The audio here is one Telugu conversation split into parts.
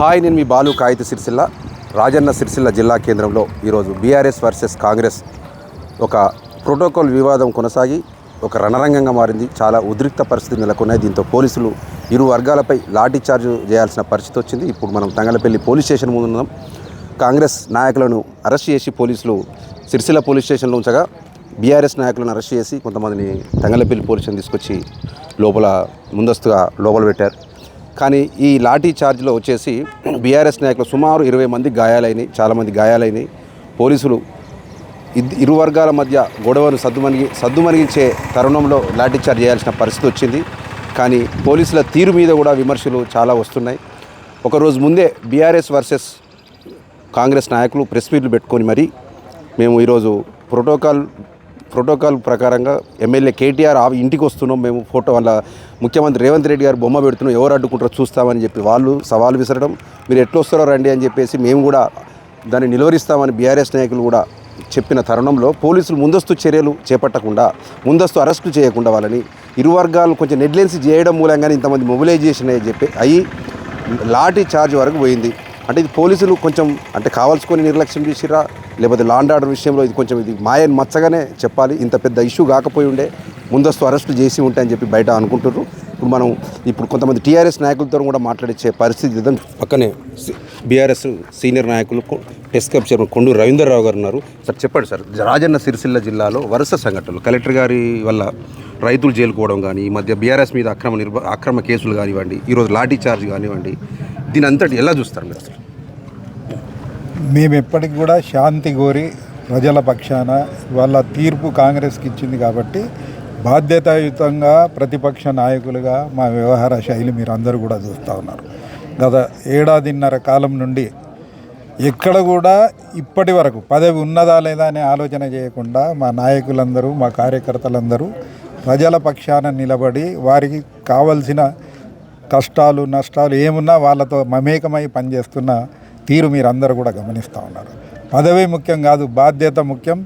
హాయ్ నేను మీ బాలు కాగిత సిరిసిల్ల రాజన్న సిరిసిల్ల జిల్లా కేంద్రంలో ఈరోజు బీఆర్ఎస్ వర్సెస్ కాంగ్రెస్ ఒక ప్రోటోకాల్ వివాదం కొనసాగి ఒక రణరంగంగా మారింది. చాలా ఉద్రిక్త పరిస్థితి నెలకొన్నాయి. దీంతో పోలీసులు ఇరు వర్గాలపై లాఠీ చార్జ్ చేయాల్సిన పరిస్థితి వచ్చింది. ఇప్పుడు మనం తంగలపల్లి పోలీస్ స్టేషన్ ముందు ఉన్నాం. కాంగ్రెస్ నాయకులను అరెస్ట్ చేసి పోలీసులు సిరిసిల్ల పోలీస్ స్టేషన్లో ఉంచగా బీఆర్ఎస్ నాయకులను అరెస్ట్ చేసి కొంతమందిని తంగలపల్లి పోలీసులను తీసుకొచ్చి లోపల ముందస్తుగా లోపల పెట్టారు. కానీ ఈ లాఠీ చార్జ్లో వచ్చేసి బీఆర్ఎస్ నాయకులు సుమారు ఇరవై మంది గాయాలైనాయి చాలామంది గాయాలైనాయి. పోలీసులు ఇద్- ఇరు వర్గాల మధ్య గొడవను సద్దుమణి సద్దుమణిగించే తరుణంలో లాఠీ చార్జ్ చేయాల్సిన పరిస్థితి వచ్చింది. కానీ పోలీసుల తీరు మీద కూడా విమర్శలు చాలా వస్తున్నాయి. ఒకరోజు ముందే బీఆర్ఎస్ వర్సెస్ కాంగ్రెస్ నాయకులు ప్రెస్ మీట్లు పెట్టుకొని మరి మేము ఈరోజు ప్రోటోకాల్ ప్రోటోకాల్ ప్రకారంగా ఎమ్మెల్యే కేటీఆర్ ఇంటికి వస్తున్నాం మేము ఫోటో వాళ్ళ ముఖ్యమంత్రి రేవంత్ రెడ్డి గారు బొమ్మ పెడుతున్నాం ఎవరు అడ్డుకుంటారో చూస్తామని చెప్పి వాళ్ళు సవాల్ విసరడం మీరు ఎట్లా వస్తారో రండి అని చెప్పేసి మేము కూడా దాన్ని నిలువరిస్తామని బీఆర్ఎస్ నాయకులు కూడా చెప్పిన తరుణంలో పోలీసులు ముందస్తు చర్యలు చేపట్టకుండా ముందస్తు అరెస్టు చేయకుండా వాళ్ళని ఇరు వర్గాలు కొంచెం నెగ్లెన్సీ చేయడం మూలంగానే ఇంతమంది మొబిలైజేషన్ అని చెప్పి అయ్యి లాఠీ చార్జ్ వరకు పోయింది. అంటే ఇది పోలీసులు కొంచెం అంటే కావాల్సుకొని నిర్లక్ష్యం చేసిరా లేకపోతే లాండ్ ఆర్డర్ విషయంలో ఇది కొంచెం ఇది మాయన్ మచ్చగానే చెప్పాలి. ఇంత పెద్ద ఇష్యూ కాకపోయి ఉండే ముందస్తు అరెస్టు చేసి ఉంటాయని చెప్పి బయట అనుకుంటున్నారు ఇప్పుడు మనం ఇప్పుడు కొంతమంది టీఆర్ఎస్ నాయకులతో కూడా మాట్లాడించే పరిస్థితి పక్కనే బీఆర్ఎస్ సీనియర్ నాయకులు కొ- టెస్ట్ చైర్మన్ కొండూరు రవీంద్రరావు గారు ఉన్నారు. సార్ చెప్పండి సార్ రాజన్న సిరిసిల్ల జిల్లాలో వరుస సంఘటనలు కలెక్టర్ గారి వల్ల రైతులు జైలుకోవడం కానీ ఈ మధ్య బీఆర్ఎస్ మీద అక్రమ నిర్భ అక్రమ కేసులు కానివ్వండి ఈరోజు లాఠీ చార్జ్ కానివ్వండి దీని అంతటి ఎలా చూస్తారు మీరు అసలు మేము ఎప్పటికి కూడా శాంతి కోరి ప్రజల పక్షాన వాళ్ళ తీర్పు కాంగ్రెస్కి ఇచ్చింది కాబట్టి బాధ్యతాయుతంగా ప్రతిపక్ష నాయకులుగా మా వ్యవహార శైలి మీరు అందరూ కూడా చూస్తూ ఉన్నారు. గత ఏడాదిన్నర కాలం నుండి ఎక్కడ కూడా ఇప్పటి వరకు పదవి ఉన్నదా లేదా అనే ఆలోచన చేయకుండా మా నాయకులందరూ మా కార్యకర్తలందరూ ప్రజల పక్షాన నిలబడి వారికి కావలసిన కష్టాలు నష్టాలు ఏమున్నా వాళ్ళతో మమేకమై పనిచేస్తున్న తీరు మీరు అందరూ కూడా గమనిస్తూ ఉన్నారు. పదవి ముఖ్యం కాదు బాధ్యత ముఖ్యం.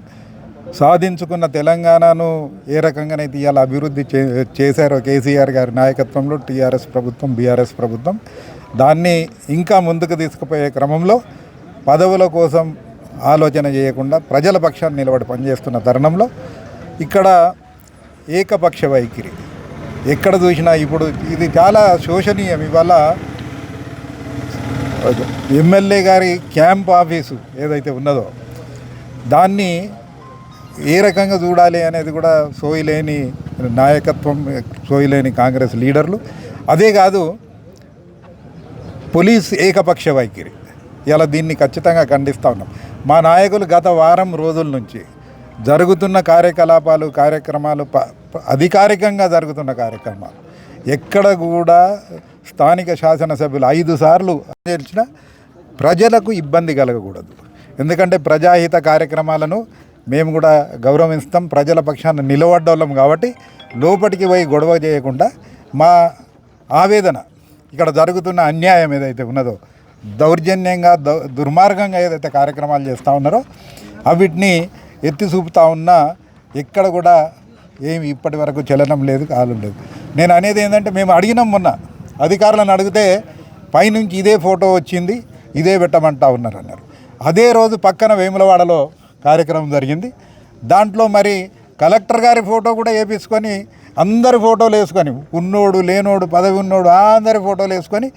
సాధించుకున్న తెలంగాణను ఏ రకంగానైతే ఇవాళ అభివృద్ధి చే చేశారో కేసీఆర్ గారి నాయకత్వంలో టీఆర్ఎస్ ప్రభుత్వం బీఆర్ఎస్ ప్రభుత్వం. దాన్ని ఇంకా ముందుకు తీసుకుపోయే క్రమంలో పదవుల కోసం ఆలోచన చేయకుండా ప్రజల పక్షాన్ని నిలబడి పనిచేస్తున్న తరుణంలో ఇక్కడ ఏకపక్ష వైఖరి. ఎక్కడ చూసినా ఇప్పుడు ఇది చాలా శోషనీయం ఇవాళ ఎమ్మెల్యే గారి క్యాంప్ ఆఫీసు ఏదైతే ఉన్నదో దాన్ని ఏ రకంగా చూడాలి అనేది కూడా సోయిలేని నాయకత్వం సోయిలేని కాంగ్రెస్ లీడర్లు. అదే కాదు పోలీస్ ఏకపక్ష వైఖరి. ఇలా దీన్ని ఖచ్చితంగా ఖండిస్తూ ఉన్నాం. మా నాయకులు గత వారం రోజుల నుంచి జరుగుతున్న కార్యకలాపాలు కార్యక్రమాలు ప- అధికారికంగా జరుగుతున్న కార్యక్రమాలు ఎక్కడ కూడా స్థానిక శాసనసభ్యులు ఐదు సార్లు చేసిన ప్రజలకు ఇబ్బంది కలగకూడదు. ఎందుకంటే ప్రజాహిత కార్యక్రమాలను మేము కూడా గౌరవిస్తాం. ప్రజల పక్షాన నిలబడ్డోళ్ళం కాబట్టి లోపలికి పోయి గొడవ చేయకుండా మా ఆవేదన ఇక్కడ జరుగుతున్న అన్యాయం ఏదైతే ఉన్నదో దౌర్జన్యంగా దౌ దుర్మార్గంగా ఏదైతే కార్యక్రమాలు చేస్తూ ఉన్నారో అవిటిని ఎత్తి చూపుతా ఉన్నా ఎక్కడ కూడా ఏమి ఇప్పటి వరకు చలనం లేదు కాలం లేదు. నేను అనేది ఏంటంటే మేము అడిగినాం మొన్న అధికారులను అడిగితే పైనుంచి ఇదే ఫోటో వచ్చింది ఇదే పెట్టమంటా ఉన్నారు అన్నారు. అదే రోజు పక్కన వేములవాడలో కార్యక్రమం జరిగింది. దాంట్లో మరి కలెక్టర్ గారి ఫోటో కూడా వేపించుకొని అందరి ఫోటోలు వేసుకొని ఉన్నోడు లేనోడు పదవి ఉన్నోడు అందరి ఫోటోలు వేసుకొని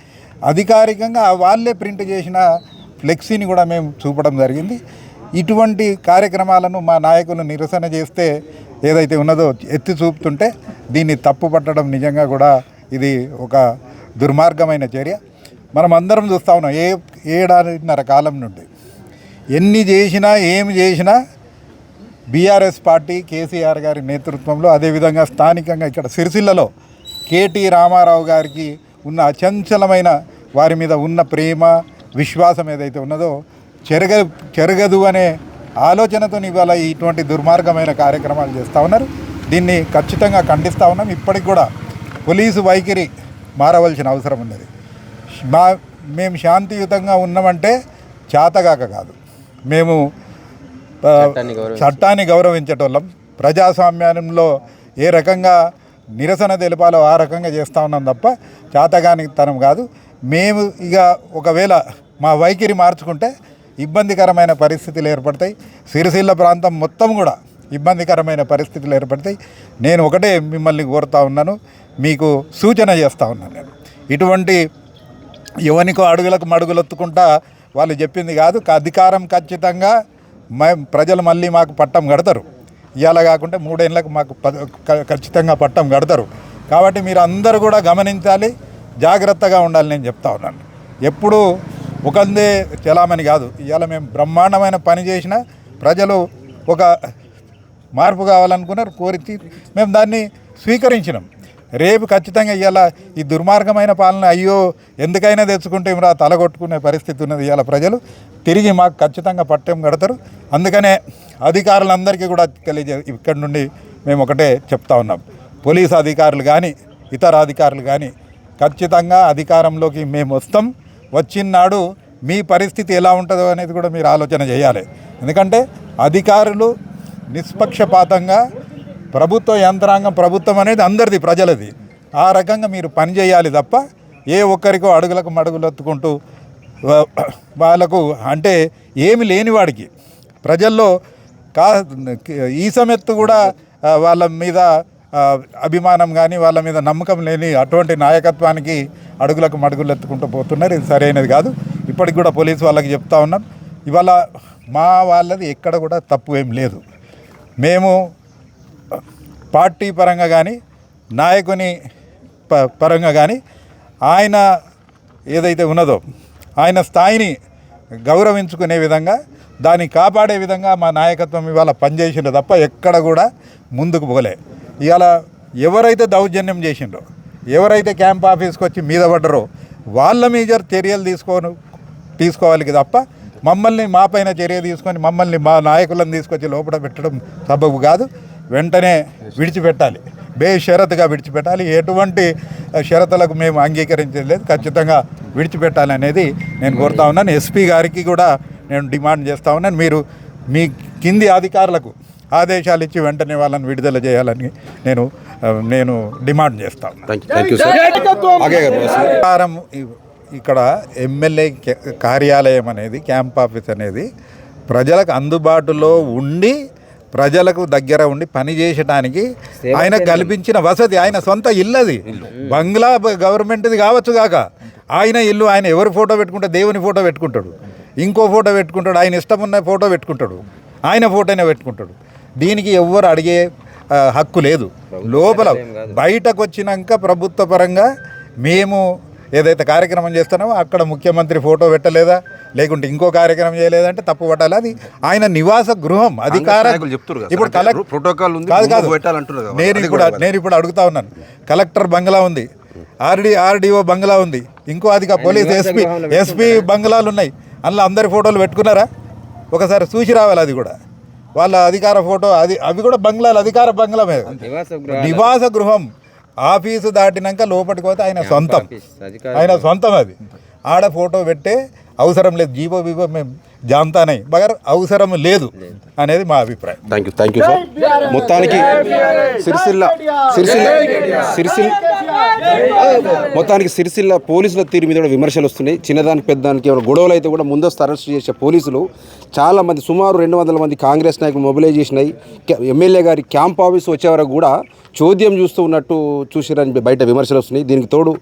అధికారికంగా వాళ్ళే ప్రింట్ చేసిన ఫ్లెక్సీని కూడా మేము చూపడం జరిగింది. ఇటువంటి కార్యక్రమాలను మా నాయకులు నిరసన చేస్తే ఏదైతే ఉన్నదో ఎత్తి చూపుతుంటే దీన్ని తప్పు పట్టడం నిజంగా కూడా ఇది ఒక దుర్మార్గమైన చర్య. మనం అందరం చూస్తూ ఉన్నాం ఏ ఏడాదిన్నర కాలం నుండి. ఎన్ని చేసినా ఏమి చేసినా బీఆర్ఎస్ పార్టీ కేసీఆర్ గారి నేతృత్వంలో అదేవిధంగా స్థానికంగా ఇక్కడ సిరిసిల్లలో కేటీ రామారావు గారికి ఉన్న అచంచలమైన వారి మీద ఉన్న ప్రేమ విశ్వాసం ఏదైతే ఉన్నదో చెరగ చెరగదు అనే ఆలోచనతో ఇవాళ ఇటువంటి దుర్మార్గమైన కార్యక్రమాలు చేస్తూ ఉన్నారు. దీన్ని ఖచ్చితంగా ఖండిస్తూ ఉన్నాం. ఇప్పటికి కూడా పోలీసు వైఖరి మారవలసిన అవసరం ఉన్నది. మా మేము శాంతియుతంగా ఉన్నామంటే చేతగాక కాదు. మేము చట్టాన్ని గౌరవించేటోళ్ళం. ప్రజాస్వామ్యంలో ఏ రకంగా నిరసన తెలిపాలో ఆ రకంగా చేస్తూ ఉన్నాం తప్ప చేతగాని తనం కాదు. మేము ఇక ఒకవేళ మా వైఖరి మార్చుకుంటే ఇబ్బందికరమైన పరిస్థితులు ఏర్పడతాయి. సిరిసిల్ల ప్రాంతం మొత్తం కూడా ఇబ్బందికరమైన పరిస్థితులు ఏర్పడతాయి. నేను ఒకటే మిమ్మల్ని కోరుతా ఉన్నాను. మీకు సూచన చేస్తూ ఉన్నాను నేను. ఇటువంటి ఎవనికో అడుగులకు మడుగులొత్తుకుంటా వాళ్ళు చెప్పింది కాదు అధికారం ఖచ్చితంగా ప్రజలు మళ్ళీ మాకు పట్టం కడతారు. ఇవాళ కాకుంటే మూడేళ్ళకు మాకు ప- ఖచ్చితంగా పట్టం కడతారు. కాబట్టి మీరు అందరూ కూడా గమనించాలి జాగ్రత్తగా ఉండాలి నేను చెప్తా ఉన్నాను. ఎప్పుడు ఒకందే చలామణి కాదు. ఇవాళ మేము బ్రహ్మాండమైన పని చేసిన ప్రజలు ఒక మార్పు కావాలనుకున్నారు కోరి మేము దాన్ని స్వీకరించినాం. రేపు ఖచ్చితంగా ఇవాళ ఈ దుర్మార్గమైన పాలన అయ్యో ఎందుకైనా తెచ్చుకుంటే రా తలగొట్టుకునే పరిస్థితి ఉన్నది ఇవాళ ప్రజలు. తిరిగి మాకు ఖచ్చితంగా పట్టం కడతారు. అందుకనే అధికారులందరికీ కూడా తెలియజే ఇక్కడి నుండి మేము ఒకటే చెప్తా ఉన్నాం. పోలీస్ అధికారులు కానీ ఇతర అధికారులు కానీ ఖచ్చితంగా అధికారంలోకి మేము వస్తాం. వచ్చినాడు మీ పరిస్థితి ఎలా ఉంటుందో అనేది కూడా మీరు ఆలోచన చేయాలి. ఎందుకంటే అధికారులు నిష్పక్షపాతంగా ప్రభుత్వ యంత్రాంగం ప్రభుత్వం అనేది అందరిది ప్రజలది. ఆ రకంగా మీరు పని చేయాలి తప్ప ఏ ఒక్కరికో అడుగులకు మడుగులెత్తుకుంటూ వాళ్ళకు అంటే ఏమి లేని వాడికి. ప్రజల్లో కా ఈసమెత్తు కూడా వాళ్ళ మీద అభిమానం కానీ వాళ్ళ మీద నమ్మకం లేని అటువంటి నాయకత్వానికి అడుగులకు మడుగులు ఎత్తుకుంటూ పోతున్నారు. ఇది సరైనది కాదు. ఇప్పటికి కూడా పోలీసు వాళ్ళకి చెప్తా ఉన్నాం. ఇవాళ మా వాళ్ళది ఎక్కడ కూడా తప్పు ఏం లేదు. మేము పార్టీ పరంగా కానీ నాయకుని ప పరంగా కానీ ఆయన ఏదైతే ఉన్నదో ఆయన స్థాయిని గౌరవించుకునే విధంగా దాన్ని కాపాడే విధంగా మా నాయకత్వం ఇవాళ పనిచేసిండ్రు తప్ప ఎక్కడ కూడా ముందుకు పోలే. ఇవాళ ఎవరైతే దౌర్జన్యం చేసిండ్రో ఎవరైతే క్యాంప్ ఆఫీస్కి వచ్చి మీద పడ్డరో వాళ్ళ మీద చర్యలు తీసుకోను తీసుకోవాలి తప్ప మమ్మల్ని మా పైన చర్య తీసుకొని మమ్మల్ని మా నాయకులను తీసుకొచ్చి లోపల పెట్టడం సబబు కాదు. వెంటనే విడిచిపెట్టాలి. బేషరతుగా విడిచిపెట్టాలి. ఎటువంటి షరతులకు మేము అంగీకరించేది లేదు. ఖచ్చితంగా విడిచిపెట్టాలి అనేది నేను కోరుతా ఉన్నాను. ఎస్పీ గారికి కూడా నేను డిమాండ్ చేస్తా ఉన్నాను. మీరు మీ కింది అధికారులకు ఆదేశాలు ఇచ్చి వెంటనే వాళ్ళని విడుదల చేయాలని నేను నేను డిమాండ్ చేస్తా ఉన్నాను. Thank you thank you sir ఆగే గారు ప్రకారం ఇ- ఇక్కడ ఎమ్మెల్యే కార్యాలయం అనేది క్యాంప్ ఆఫీస్ అనేది ప్రజలకు అందుబాటులో ఉండి ప్రజలకు దగ్గర ఉండి పని చేసడానికి ఆయన కల్పించిన వసతి ఆయన సొంత ఇల్లు అది. బంగ్లా గవర్నమెంట్ది కావచ్చు కాక. ఆయన ఇల్లు ఆయన ఎవరి ఫోటో పెట్టుకుంటే దేవుని ఫోటో పెట్టుకుంటాడు. ఇంకో ఫోటో పెట్టుకుంటాడు ఆయన ఇష్టం ఉన్న ఫోటో పెట్టుకుంటాడు. ఆయన ఫోటోనే పెట్టుకుంటాడు. దీనికి ఎవ్వరు అడిగే హక్కు లేదు. లోపల బయటకు వచ్చినాక ప్రభుత్వ పరంగా మేము ఏదైతే కార్యక్రమం చేస్తున్నామో అక్కడ ముఖ్యమంత్రి ఫోటో పెట్టలేదా? లేకుంటే ఇంకో కార్యక్రమం చేయలేదంటే తప్పు పట్టాలి. అది ఆయన నివాస గృహం అధికార ఇప్పుడు ప్రోటోకాల్ ఉంది, కాదు కాదు. నేను అది ఇప్పుడు కూడా నేను ఇప్పుడు అడుగుతా ఉన్నాను. కలెక్టర్ బంగ్లా ఉంది. ఆర్డి ఆర్డీఓ బంగ్లా ఉంది. ఇంకో అధిక పోలీస్ ఎస్పీ ఎస్పీ బంగ్లాలు ఉన్నాయి. అందులో అందరి ఫోటోలు పెట్టుకున్నారా? ఒకసారి చూసి రావాలి అది కూడా. వాళ్ళ అధికార ఫోటో అది అవి కూడా బంగ్లాలు అధికార బంగ్లా మీద. నివాస గృహం ఆఫీసు దాటినాక లోపలికి పోతే ఆయన సొంతం. ఆయన సొంతం అది. ఆడ ఫోటో పెట్టే అవసరం లేదు. జీవో వివో మేము జాంతానే. బగర్ అవసరం లేదు అనేది మా అభిప్రాయం. Thank you thank you sir. మొత్తానికి సిరిసిల్ల సిరిసిల్ల సిరిసిల్ల మొత్తానికి సిరిసిల్ల పోలీసుల తీరు మీద కూడా విమర్శలు వస్తున్నాయి. చిన్నదానికి పెద్దదానికి ఏమైనా గొడవలు అయితే కూడా ముందస్తు అరెస్ట్ చేసే పోలీసులు చాలా మంది సుమారు రెండు వందల మంది కాంగ్రెస్ నాయకులు మొబిలైజ్ చేసినాయి ఎమ్మెల్యే గారి క్యాంప్ ఆఫీస్ వచ్చే వరకు కూడా చోద్యం చూస్తూ ఉన్నట్టు చూసిరని బయట విమర్శలు వస్తున్నాయి. దీనికి తోడు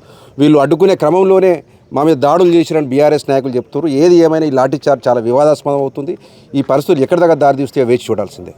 వీళ్ళు అడ్డుకునే క్రమంలోనే మా మీద దాడులు చేసిరని బీఆర్ఎస్ నాయకులు చెప్తున్నారు. ఏది ఏమైనా ఈ లాఠీ చార్జ్ చాలా వివాదాస్పదం అవుతుంది ఈ పరిస్థితులు ఎక్కడి దాకా దారి తీస్తే వేచి చూడాల్సిందే.